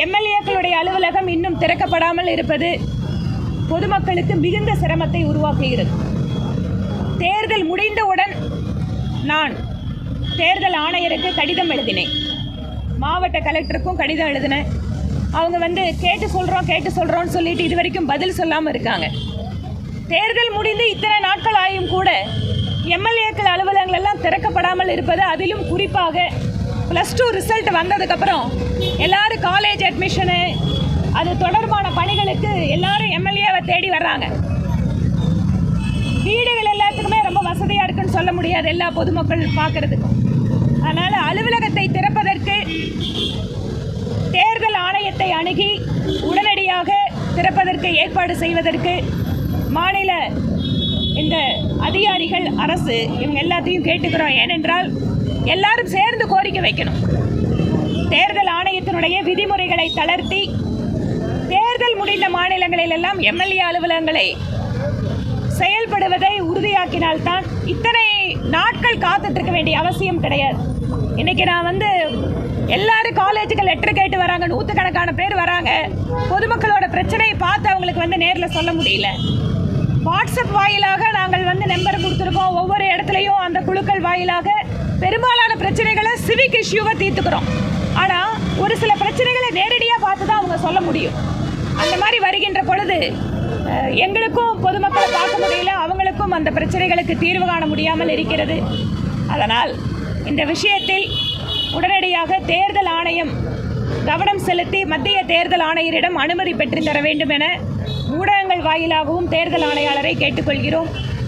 எம்எல்ஏக்களுடைய அலுவலகம் இன்னும் திறக்கப்படாமல் இருப்பது பொதுமக்களுக்கு மிகுந்த சிரமத்தை உருவாக்குகிறது. தேர்தல் முடிந்தவுடன் நான் தேர்தல் ஆணையருக்கு கடிதம் எழுதினேன். மாவட்ட கலெக்டருக்கும் கடிதம் எழுதினேன். அவங்க வந்து கேட்டு சொல்கிறோம் கேட்டு சொல்கிறோன்னு சொல்லிட்டு இது வரைக்கும் பதில் சொல்லாமல் இருக்காங்க. தேர்தல் முடிந்து இத்தனை நாட்கள் ஆயும் கூட எம்எல்ஏக்கள் அலுவலகங்கள் எல்லாம் திறக்கப்படாமல் இருப்பது அதிலும் குறிப்பாக ப்ளஸ் டூ ரிசல்ட் வந்ததுக்கப்புறம் எல்லாரும் காலேஜ் அட்மிஷனு அது தொடர்பான பணிகளுக்கு எல்லாரும் எம்எல்ஏவை தேடி வர்றாங்க. வீடுகள் எல்லாத்துக்குமே ரொம்ப வசதியாக இருக்குன்னு சொல்ல முடியாது எல்லா பொதுமக்கள் பார்க்குறதுக்கு. அதனால் அலுவலகத்தை திறப்பதற்கு தேர்தல் ஆணையத்தை அணுகி உடனடியாக திறப்பதற்கு ஏற்பாடு செய்வதற்கு மாநில இந்த அதிகாரிகள் அரசு இவங்க எல்லாத்தையும் கேட்டுக்கிறோம். ஏனென்றால் எல்லாரும் சேர்ந்து கோரிக்கை வைக்கணும். தேர்தல் ஆணையத்தினுடைய விதிமுறைகளை தளர்த்தி தேர்தல் முடிந்த மாநிலங்களிலெல்லாம் எம்எல்ஏ அலுவலகங்களை செயல்படுவதை உறுதியாக்கினால்தான் இத்தனை நாட்கள் காத்துட்டு இருக்க வேண்டிய அவசியம் கிடையாது. இன்னைக்கு நான் வந்து எல்லாரும் காலேஜுக்கு லெட்டர் கேட்டு வராங்க நூற்றுக்கணக்கான பேர் வராங்க. பொதுமக்களோட பிரச்சனையை பார்த்து அவங்களுக்கு வந்து நேரில் சொல்ல முடியல. வாட்ஸ்அப் வாயிலாக நாங்கள் வந்து நம்பர் கொடுத்துருக்கோம். ஒவ்வொரு இடத்துலையும் அந்த குழுக்கள் வாயிலாக பெரும்பாலான பிரச்சனைகளை சிவிக் இஷ்யூவை தீர்த்துக்கிறோம். ஆனால் ஒரு சில பிரச்சனைகளை நேரடியாக பார்த்து தான் அவங்க சொல்ல முடியும். அந்த மாதிரி வருகின்ற பொழுது எங்களுக்கும் பொதுமக்களை பார்க்க முடியல. அவங்களுக்கும் அந்த பிரச்சனைகளுக்கு தீர்வு காண முடியாமல் இருக்கிறது. அதனால் இந்த விஷயத்தில் உடனடியாக தேர்தல் ஆணையம் கவனம் செலுத்தி மத்திய தேர்தல் ஆணையரிடம் அனுமதி பெற்றுத்தர வேண்டும் என ஊடகங்கள் வாயிலாகவும் தேர்தல் ஆணையாளரை கேட்டுக்கொள்கிறோம்.